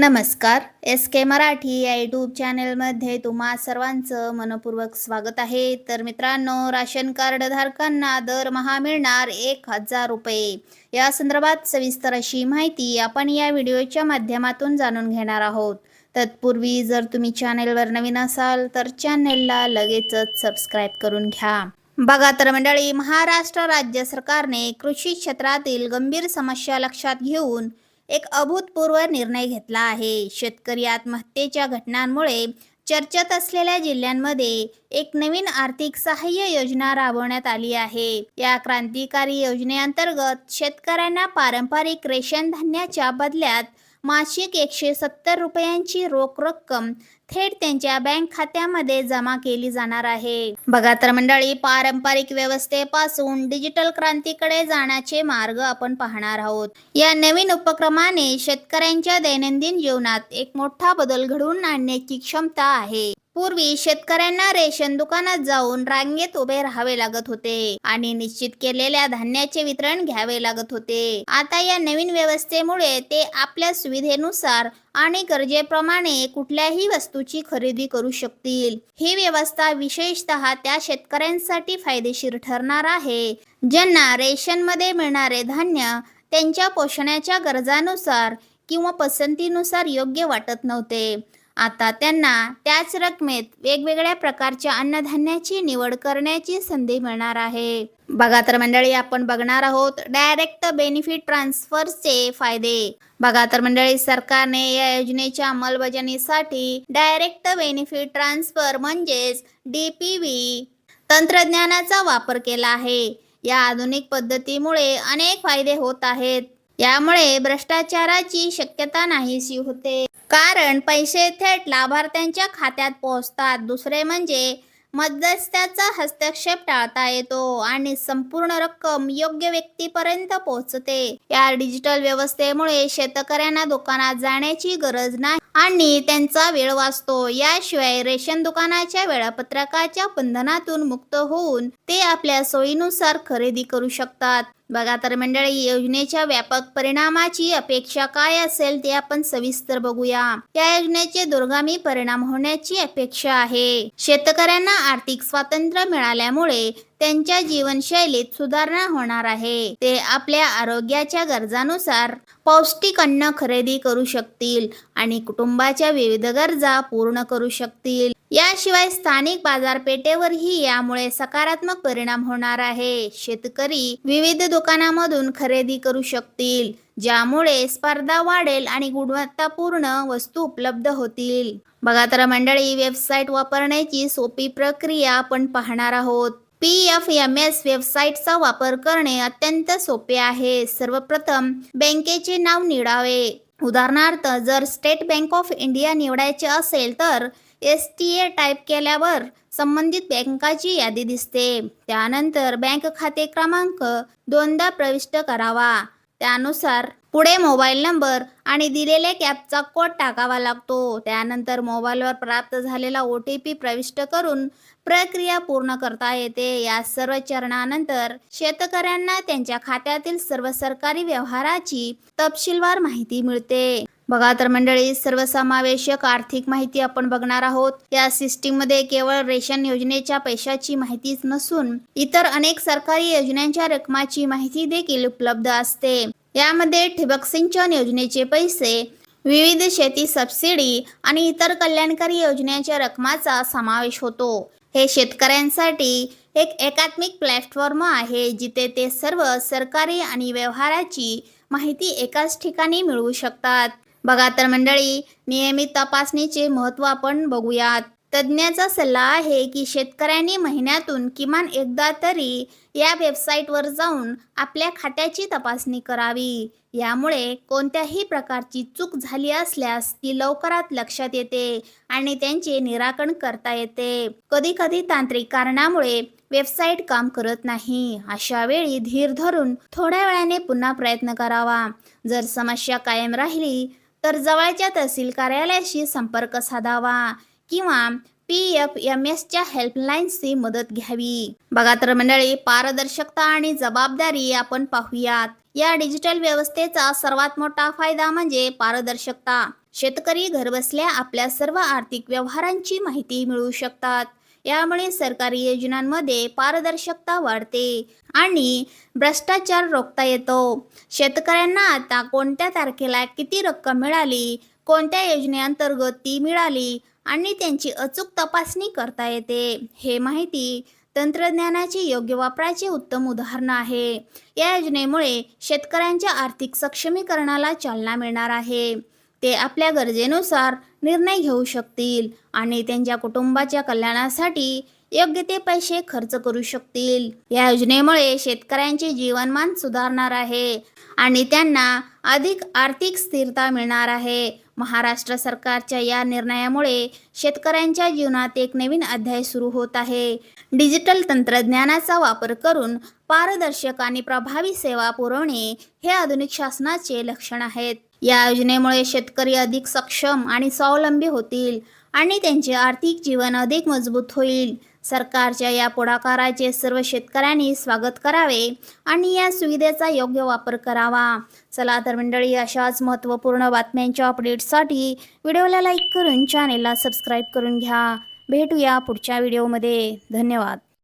नमस्कार एस के मराठी या यूट्यूब चॅनेलमध्ये तुम्हा सर्वांचं मनपूर्वक स्वागत आहे. तर मित्रांनो राशन कार्ड धारकांना दरमहा मिळणार एक हजार रुपये. या संदर्भात सविस्तर अशी माहिती आपण या व्हिडिओच्या माध्यमातून जाणून घेणार आहोत. तत्पूर्वी जर तुम्ही चॅनेलवर नवीन असाल तर चॅनेलला लगेचच सबस्क्राईब करून घ्या. बघा तर मंडळी महाराष्ट्र राज्य सरकारने कृषी क्षेत्रातील गंभीर समस्या लक्षात घेऊन एक अभूतपूर्व निर्णय घेतला आहे. शेतकरी आत्महत्येच्या घटनांमुळे चर्चेत असलेल्या जिल्ह्यांमध्ये एक नवीन आर्थिक सहाय्य योजना राबवण्यात आली आहे. या क्रांतिकारी योजनेअंतर्गत शेतकऱ्यांना पारंपरिक रेशन धान्याच्या बदल्यात मासिक एकशे सत्तर रुपयांची रोख रक्कम थेट त्यांच्या बँक खात्यामध्ये जमा केली जाणार आहे. बघा तर मंडळी पारंपरिक व्यवस्थेपासून डिजिटल क्रांतीकडे जाण्याचे मार्ग आपण पाहणार आहोत. या नवीन उपक्रमाने शेतकऱ्यांच्या दैनंदिन जीवनात एक मोठा बदल घडवून आणण्याची क्षमता आहे. पूर्वी शेतकऱ्यांना रेशन दुकानात जाऊन रांगेत उभे राहावे लागत होते आणि निश्चित केलेल्या धान्याचे वितरण घ्यावे लागत होते. आता या नवीन व्यवस्थेमुळे ते आपल्या सुविधेनुसार आणि गरजेप्रमाणे कुठल्याही वस्तूची खरेदी करू शकतील. ही व्यवस्था विशेषतः त्या शेतकऱ्यांसाठी फायदेशीर ठरणार आहे ज्यांना रेशनमध्ये मिळणारे धान्य त्यांच्या पोषणाच्या गरजानुसार किंवा पसंतीनुसार योग्य वाटत नव्हते. आता त्यांना त्याच रकमेत वेगवेगळ्या प्रकारच्या अन्नधान्याची निवड करण्याची संधी मिळणार आहे. बघा तर मंडळी आपण बघणार आहोत डायरेक्ट बेनिफिट ट्रान्सफरचे फायदे. बघा तर मंडळी सरकारने या योजनेच्या अंमलबजावणीसाठी डायरेक्ट बेनिफिट ट्रान्सफर म्हणजेच डीपीव्ही तंत्रज्ञानाचा वापर केला आहे. या आधुनिक पद्धतीमुळे अनेक फायदे होत आहेत. यामुळे भ्रष्टाचाराची शक्यता नाहीशी होते. कारण पैसे थेट लाभार्थ्यांच्या खात्यात पोहोचतात. दुसरे म्हणजे मध्यस्थ्याचा हस्तक्षेप टाळता येतो आणि संपूर्ण रक्कम योग्य व्यक्तीपर्यंत पोहोचते. या डिजिटल व्यवस्थेमुळे शेतकऱ्यांना दुकानात जाण्याची गरज नाही आणि त्यांचा वेळ वाचतो. याशिवाय रेशन दुकानाच्या वेळापत्रकाच्या बंधनातून मुक्त होऊन ते आपल्या सोयीनुसार खरेदी करू शकतात. बघा तर मंडळी योजनेच्या व्यापक परिणामाची अपेक्षा काय असेल ते आपण सविस्तर बघूया. या योजनेचे दुर्गामी परिणाम होण्याची अपेक्षा आहे. शेतकऱ्यांना आर्थिक स्वातंत्र्य मिळाल्यामुळे त्यांच्या जीवनशैलीत सुधारणा होणार आहे. ते आपल्या आरोग्याच्या गरजानुसार पौष्टिक अन्न खरेदी करू शकतील आणि कुटुंबाच्या विविध गरजा पूर्ण करू शकतील. याशिवाय स्थानिक बाजारपेठेवरही यामुळे सकारात्मक परिणाम होणार आहे. शेतकरी विविध दुकानामधून खरेदी करू शकतील ज्यामुळे स्पर्धा वाढेल आणि गुणवत्तापूर्ण वस्तू उपलब्ध होतील. बघा तर मंडळी वेबसाईट वापरण्याची सोपी प्रक्रिया आपण पाहणार आहोत. पी एफ एम एस वेबसाईटचा वापर करणे अत्यंत सोपे आहे. सर्वप्रथम बँकेचे नाव निवडावे. उदाहरणार्थ जर स्टेट बँक ऑफ इंडिया निवडायचे असेल तर एस टी ए टाईप केल्यावर संबंधित बँकाची यादी दिसते. त्यानंतर बँक खाते क्रमांक दोनदा प्रविष्ट करावा. त्यानुसार पुढे मोबाईल नंबर आणि दिलेल्या कॅपचा कोड टाकावा लागतो. त्यानंतर मोबाईलवर प्राप्त झालेला ओ टी पी प्रविष्ट करून प्रक्रिया पूर्ण करता येते. या सर्व चरणानंतर शेतकऱ्यांना त्यांच्या खात्यातील सर्व सरकारी व्यवहाराची तपशीलवार माहिती मिळते. बघा तर मंडळी सर्वसमावेशक आर्थिक माहिती आपण बघणार आहोत. या सिस्टीममध्ये केवळ रेशन योजनेच्या पैशाची माहितीच नसून इतर अनेक सरकारी योजनांच्या रकमाची माहिती देखील उपलब्ध असते. यामध्ये ठिबक सिंचन योजनेचे पैसे विविध शेती सबसिडी आणि इतर कल्याणकारी योजनेच्या रकमाचा समावेश होतो. हे शेतकऱ्यांसाठी एक एकात्मिक प्लॅटफॉर्म आहे जिथे ते सर्व सरकारी आणि व्यवहाराची माहिती एकाच ठिकाणी मिळवू शकतात. बघा तर मंडळी नियमित तपासणीचे महत्त्व आपण बघूयात. तज्ज्ञाचा सल्ला आहे की शेतकऱ्यांनी महिन्यातून किमान एकदा तरी या वेबसाईटवर जाऊन आपल्या खात्याची तपासणी करावी. यामुळे कोणत्याही प्रकारची चूक झाली असल्यास ती लवकरात लक्षात येते आणि त्यांचे निराकरण करता येते. कधी कधी तांत्रिक कारणामुळे वेबसाईट काम करत नाही. अशा वेळी धीर धरून थोड्या वेळाने पुन्हा प्रयत्न करावा. जर समस्या कायम राहिली तर जवळच्या तहसील कार्यालयाशी संपर्क साधावा किंवा पी एफ एम एसच्या हेल्पलाईन्सची मदत घ्यावी. बघा तर मंडळी पारदर्शकता आणि जबाबदारी आपण पाहूयात. या डिजिटल व्यवस्थेचा सर्वात मोठा फायदा म्हणजे पारदर्शकता. शेतकरी घरबसल्या आपल्या सर्व आर्थिक व्यवहारांची माहिती मिळवू शकतात. यामुळे सरकारी योजनांमध्ये पारदर्शकता वाढते आणि भ्रष्टाचार रोखता येतो. शेतकऱ्यांना आता कोणत्या तारखेला किती रक्कम मिळाली कोणत्या योजनेअंतर्गत ती मिळाली आणि त्यांची अचूक तपासणी करता येते? हे माहिती तंत्रज्ञानाचे योग्य वापराचे उत्तम उदाहरण आहे. या योजनेमुळे शेतकऱ्यांच्या आर्थिक सक्षमीकरणाला चालना मिळणार आहे. ते आपल्या गरजेनुसार निर्णय घेऊ शकतील आणि त्यांच्या कुटुंबाच्या कल्याणासाठी योग्य ते पैसे खर्च करू शकतील. या योजनेमुळे शेतकऱ्यांचे जीवनमान सुधारणार आहे आणि त्यांना अधिक आर्थिक स्थिरता मिळणार आहे. महाराष्ट्र सरकारच्या या निर्णयामुळे शेतकऱ्यांच्या जीवनात एक नवीन अध्याय सुरू होत आहे. डिजिटल तंत्रज्ञानाचा वापर करून पारदर्शक आणि प्रभावी सेवा पुरवणे हे आधुनिक शासनाचे लक्षण आहेत. या योजनेमुळे शेतकरी अधिक सक्षम आणि स्वावलंबी होतील आणि त्यांचे आर्थिक जीवन अधिक मजबूत होईल. सरकारच्या या पुढाकाराचे सर्व शेतकऱ्यांनी स्वागत करावे आणि या सुविधेचा योग्य वापर करावा. चला तर मंडळी अशाच महत्त्वपूर्ण बातम्यांच्या अपडेटसाठी व्हिडिओला लाईक करून चॅनेलला सबस्क्राईब करून घ्या. भेटूया पुढच्या व्हिडिओमध्ये. धन्यवाद.